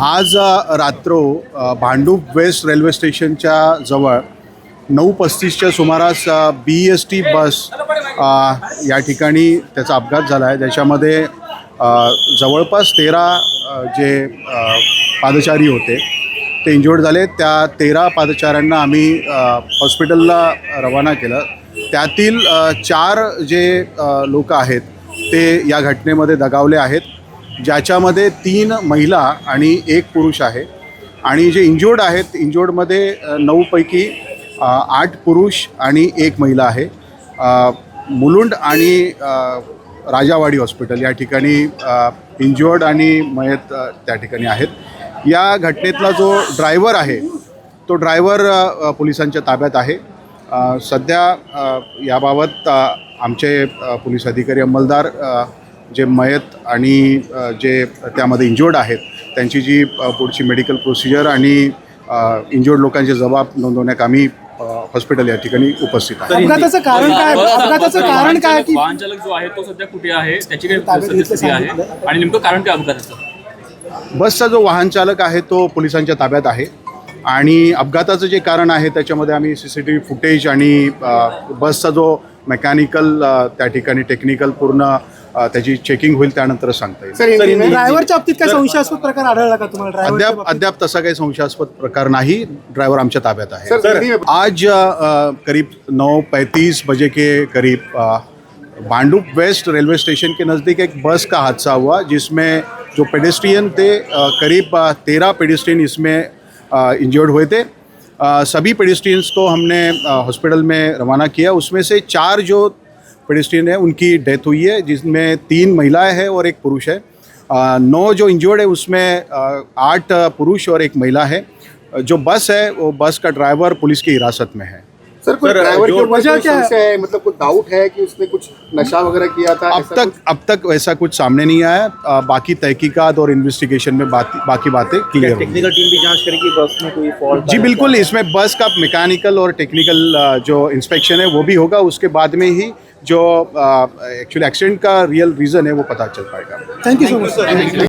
आज रात्र Bhandup west railway स्टेशनच्या जवळ नऊ पस्तीसच्या सुमारास बी एस टी बस या ठिकाणी त्याचा अपघात झाला आहे ज्याच्यामध्ये जवळपास तेरा जे पादचारी होते. ते इंजुर्ड झाले. त्या तेरा पादचाऱ्यांना आम्ही हॉस्पिटलला रवाना केलं. त्यातील चार जे लोक आहेत ते या घटनेमध्ये दगावले आहेत. ज्याच्यामध्ये तीन महिला आणि एक पुरुष आहे. आणि जे इंज्युर्ड आहेत इंज्युर्डमध्ये नऊपैकी आठ पुरुष आणि एक महिला आहे. मुलुंड आणि राजावाडी हॉस्पिटल या ठिकाणी इंज्युर्ड आणि मयत त्या ठिकाणी आहेत. या घटनेतला जो ड्रायव्हर आहे तो ड्रायव्हर पोलिसांच्या ताब्यात आहे. सध्या याबाबत आमचे पोलीस अधिकारी अंमलदार जे मयत आणि जे त्यामध्ये इंज्युर्ड आहेत त्यांची जी पुढची मेडिकल प्रोसिजर आणि इंज्युर्ड लोकांचे जबाब नोंदवण्यात आम्ही हॉस्पिटल या ठिकाणी उपस्थित आहे अपघाताचं कारण काय अपघाताचं कारण काय की वाहन चालक जो आहे तो सध्या कुठे आहे? त्याची स्थिती आहे. आणि नेमकं कारण काय अपघाताचं? बसचा जो वाहन चालक आहे तो पोलिसांच्या ताब्यात आहे. आणि अपघाताचं जे कारण आहे त्याच्यामध्ये आम्ही C C T V footage आणि बसचा जो मेकॅनिकल त्या ठिकाणी टेक्निकल पूर्ण त्याची चेकिंग होईल त्यानंतरच सांगता येईल. ड्रायव्हरच्या बाबतीत काय संशयास्पद प्रकार आढळला का तुम्हाला? ड्रायव्हरच्या अद्याप? अद्याप तसा काही संशयास्पद प्रकार नाही. ड्राइवर आमच्या ताब्यात आहे. आज करीब नौ पैंतीस बजे के करीब भांडुप वेस्ट रेलवे स्टेशन के नज़दीक एक बस का हादसा हुआ जिसमें जो पेडेस्ट्रियन थे करीब तेरह पेडेस्ट्रियन इसमें इंजर्ड हुए थे। सभी पेडेस्ट्रियंस को हमने हॉस्पिटल में रवाना किया। उसमें से चार जो पेडेस्ट्रियन है, उनकी डेथ हुई है जिसमें तीन महिलाएँ हैं और एक पुरुष है। नौ जो इंजर्ड है, उसमें आठ पुरुष और एक महिला है। जो बस है, वो बस का ड्राइवर पुलिस की हिरासत में है। सर कोई ड्राइवर के ऊपर वजह क्या है? मतलब कोई डाउट है कि उसने कुछ नशा वगैरह किया था अब तक अब तक वैसा कुछ सामने नहीं आया। अ, बाकी तहकीकात और इन्वेस्टिगेशन में बात, बाकी बातें क्लियर टेक्निकल टीम भी जाँच करेगी बस में कोई फॉल्ट जी बिल्कुल इसमें बस का मैकेनिकल और टेक्निकल जो इंस्पेक्शन है वो भी होगा। उसके बाद में ही जो एक्चुअली एक्सीडेंट का रियल रीज़न है वो पता चल पाएगा। Thank you so much